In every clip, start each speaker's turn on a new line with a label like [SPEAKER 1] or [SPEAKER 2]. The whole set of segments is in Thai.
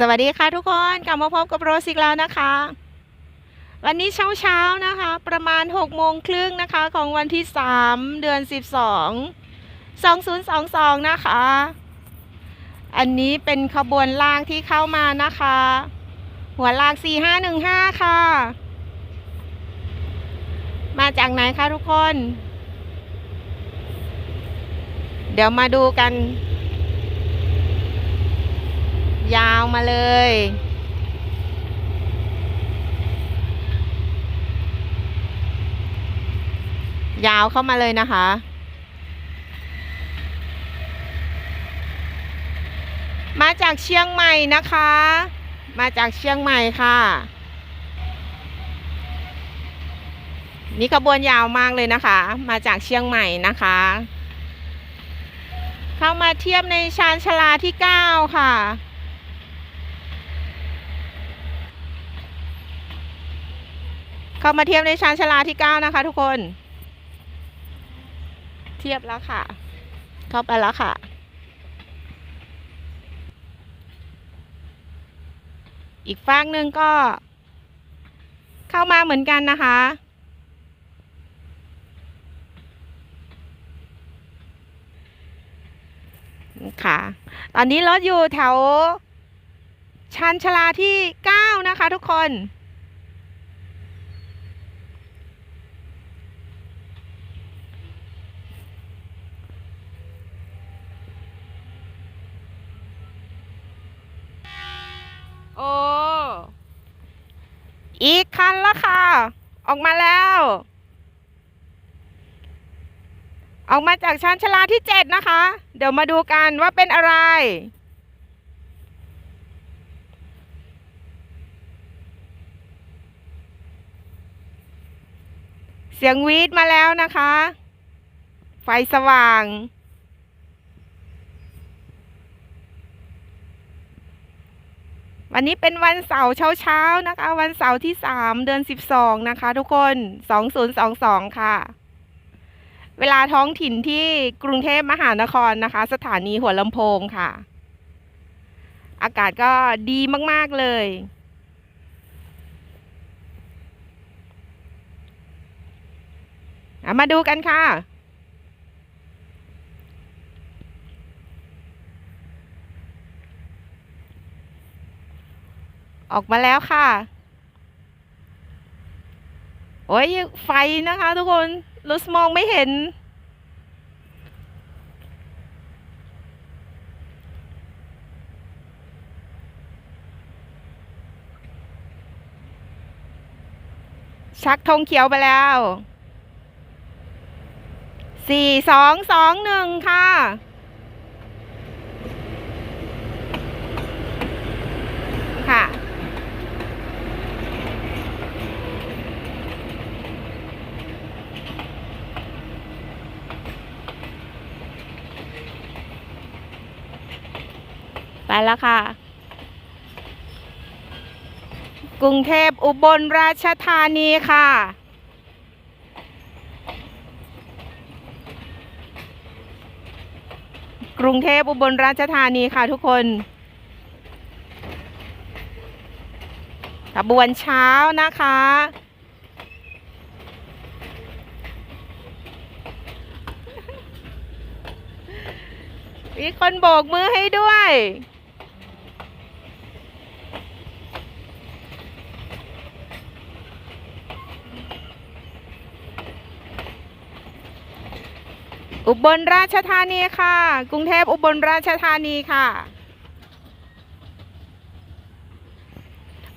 [SPEAKER 1] สวัสดีค่ะทุกคนกลับมาพบกับโรสอีกแล้วนะคะ วันนี้เช้าเช้าๆนะคะ ประมาณ6โมงครึ่งนะคะของวันที่ 3 เดือน 12 2022 นะคะ อันนี้เป็นขบวนล่างที่เข้ามานะคะ หัวลาก4515 ค่ะ มาจากไหนคะทุกคน เดี๋ยวมาดูกัน ยาวมาเลย ยาวเข้ามาเลยนะคะ มาจากเชียงใหม่นะคะ มาจากเชียงใหม่ค่ะ นี่ขบวนยาวมากเลยนะคะ มาจากเชียงใหม่นะคะเข้ามาเทียบในชานชาลาที่ 9 ค่ะ เข้ามาเทียบในชานชลาที่9นะคะทุกคน เทียบแล้วค่ะ เข้าไปแล้วค่ะ อีกฟากหนึ่งก็ เข้ามาเหมือนกันนะคะค่ะ ตอนนี้รถอยู่แถวชานชลาที่ 9 นะคะทุกคน โอ้ อีกคันละค่ะ ออกมาแล้ว ออกมาจากชั้นชาลาที่เจ็ดนะคะ เดี๋ยวมาดูกันว่าเป็นอะไร เสียงวีดมาแล้วนะคะ ไฟสว่าง วันนี้เป็นวันเสาร์เช้าๆนะคะ วันเสาร์ที่สามเดือนสิบสองนะคะ ทุกคนสองศูนย์สองสองค่ะ เวลาท้องถิ่นที่กรุงเทพมหานครนะคะ สถานีหัวลำโพงค่ะ อากาศก็ดีมากๆเลยมาดูกันค่ะ ออกมาแล้วค่ะ โอ้ยไฟนะคะทุกคนรถมองไม่เห็น ชักธงเขียวไปแล้วสี่สองสองหนึ่งค่ะค่ะ ไป แล้วค่ะ กรุงเทพอุบลราชธานีค่ะ กรุงเทพอุบลราชธานีค่ะทุกคนขบวนเช้านะคะ มีคนโบกมือให้ด้วย อุบลราชธานีค่ะ กรุงเทพอุบลราชธานีค่ะ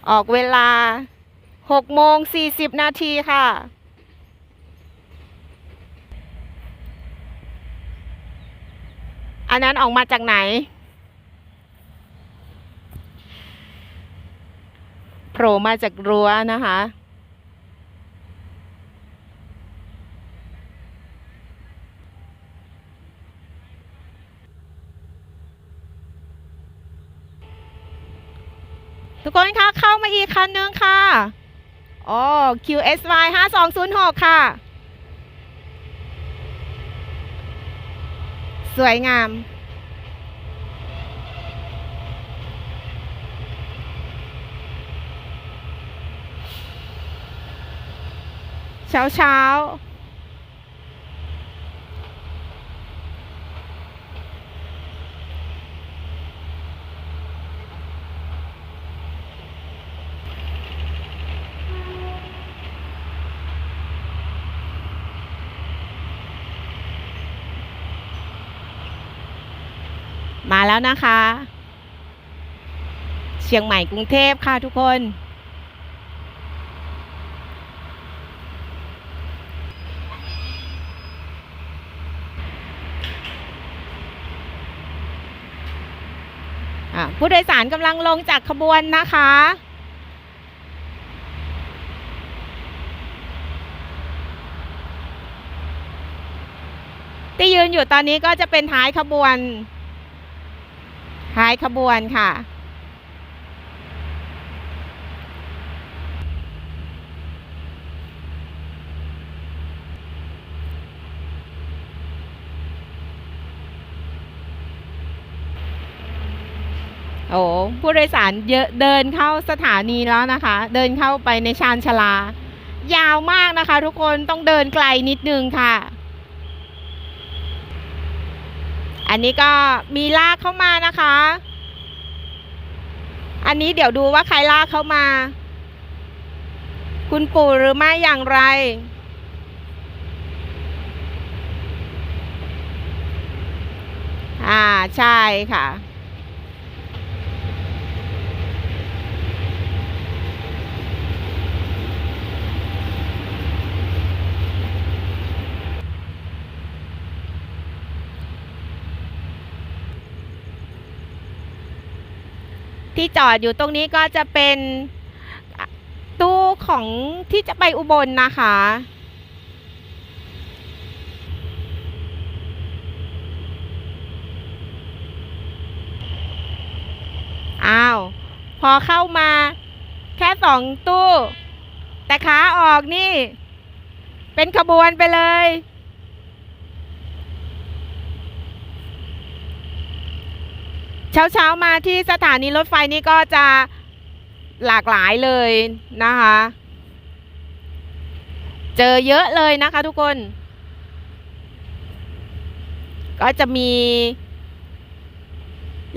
[SPEAKER 1] ออกเวลา6โมง40 นาทีค่ะ อันนั้นออกมาจากไหน โผล่มาจากรั้วนะคะ ทุกคนคะเข้ามาอีกคันนึงค่ะอ๋อ QSY 5206 ค่ะ สวยงามเช้าเช้า มาแล้วนะคะ เชียงใหม่กรุงเทพค่ะทุกคน ผู้โดยสารกำลังลงจากขบวนนะคะที่ยืนอยู่ตอนนี้ก็จะเป็นท้ายขบวน ท้ายขบวนค่ะ โอ้ผู้โดยสารเยอะเดินเข้าสถานีแล้วนะคะ เดินเข้าไปในชานชาลา ยาวมากนะคะทุกคนต้องเดินไกลนิดนึงค่ะ อันนี้ก็มีลากเข้ามานะคะ อันนี้เดี๋ยวดูว่าใครลากเข้ามา คุณปู่หรือไม่อย่างไร อ่าใช่ค่ะ ที่จอดอยู่ตรงนี้ก็จะเป็นตู้ของที่จะไปอุบลนะคะ อ้าว พอเข้ามาแค่สองตู้ แต่ขาออกนี่ เป็นขบวนไปเลย เช้าเช้ามาที่สถานีรถไฟนี่ก็จะหลากหลายเลยนะคะ เจอเยอะเลยนะคะทุกคน ก็จะมี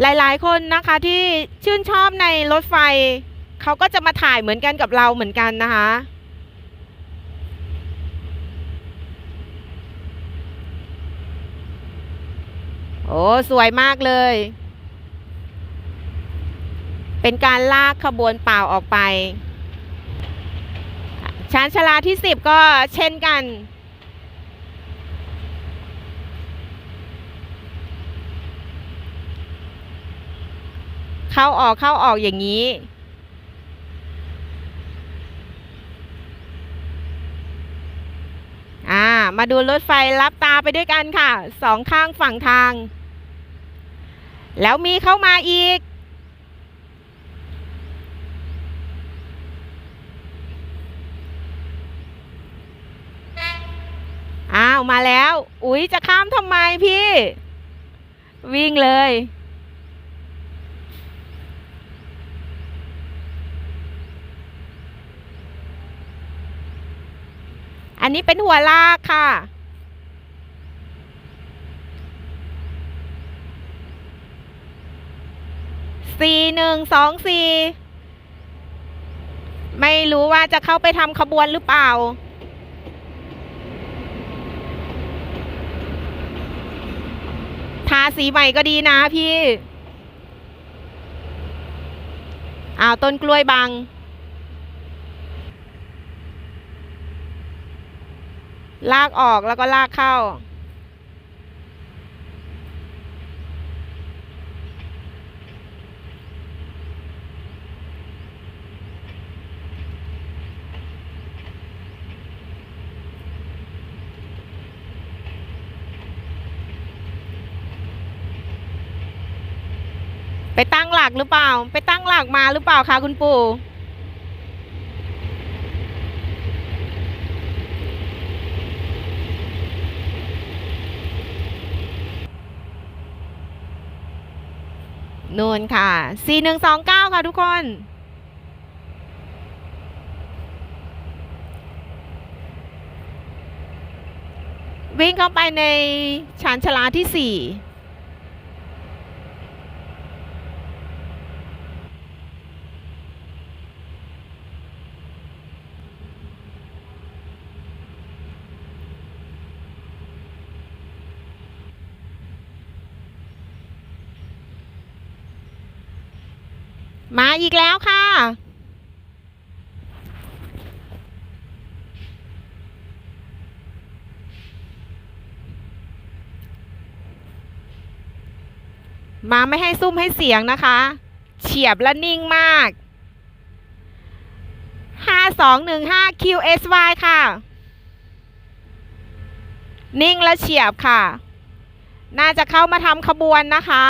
[SPEAKER 1] หลายๆ คนนะคะที่ชื่นชอบในรถไฟ เขาก็จะมาถ่ายเหมือนกันกับเราเหมือนกันนะคะโอ้ สวยมากเลย เป็นการลากขบวนเปล่าออกไป ชานชาลาที่สิบก็เช่นกัน เข้าออกเข้าออกอย่างนี้อ่ามาดูรถไฟรับตาไปด้วยกันค่ะสองข้างฝั่งทาง แล้วมีเข้ามาอีก อ้าว มาแล้ว อุ๊ย จะข้ามทำไมพี่ วิ่งเลย อันนี้เป็นหัวลากค่ะสี่หนึ่งสองสี่ไม่รู้ว่าจะเข้าไปทำขบวนหรือเปล่า ทา สีใหม่ก็ดีนะพี่อ้าวต้นกล้วยบัง ลากออกแล้วก็ลากเข้า ไปตั้งหลักหรือเปล่า ไปตั้งหลักมาหรือเปล่าคะคุณปู่นูนค่ะ 4129 ค่ะทุกคน วิ่งเข้าไปในชานชลาที่สี่ มาอีกแล้วค่ะ มาไม่ให้ซุ่มให้เสียงนะคะ เฉียบและนิ่งมาก 5215 QSY ค่ะ นิ่งและเฉียบค่ะ น่าจะเข้ามาทำขบวนนะคะ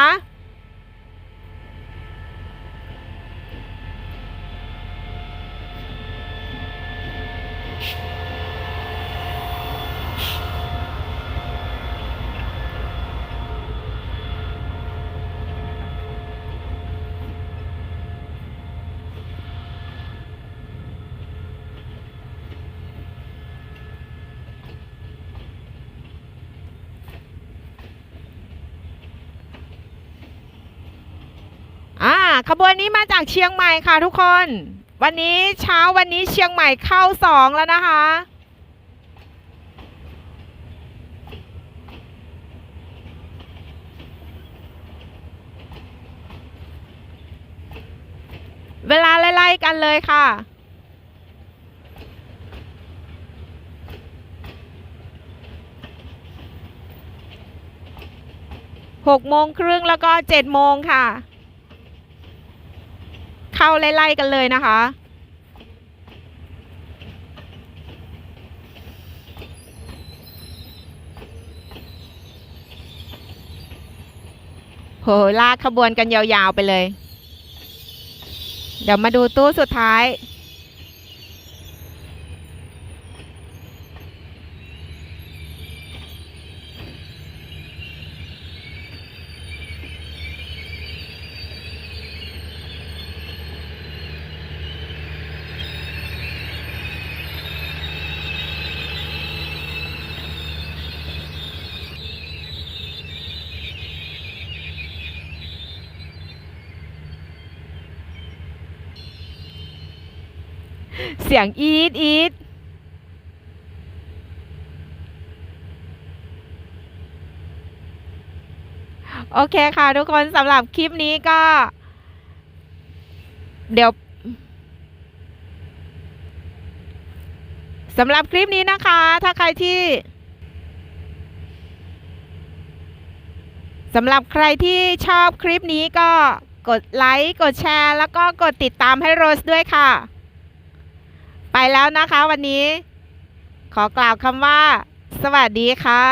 [SPEAKER 1] อ่า ขบวนนี้มาจากเชียงใหม่ค่ะทุกคน วันนี้เช้าวันนี้เชียงใหม่เข้าสองแล้วนะคะเวลาไล่ๆกันเลยค่ะ หกโมงครึ่งแล้วก็เจ็ดโมงค่ะ เข้าไล่ๆกันเลยนะคะ โหลากขบวนกันยาวๆไปเลย เดี๋ยวมาดูตู้สุดท้าย เสียงอีดอีดโอเคค่ะทุกคนสำหรับคลิปนี้ก็ เดี๋ยวสำหรับคลิปนี้นะคะ ถ้าใครที่สำหรับใครที่ชอบคลิปนี้ก็กดไลค์ กดแชร์ แล้วก็กดติดตามให้โรสด้วยค่ะ ไปแล้วนะคะวันนี้ ขอกล่าวคำว่า สวัสดีค่ะ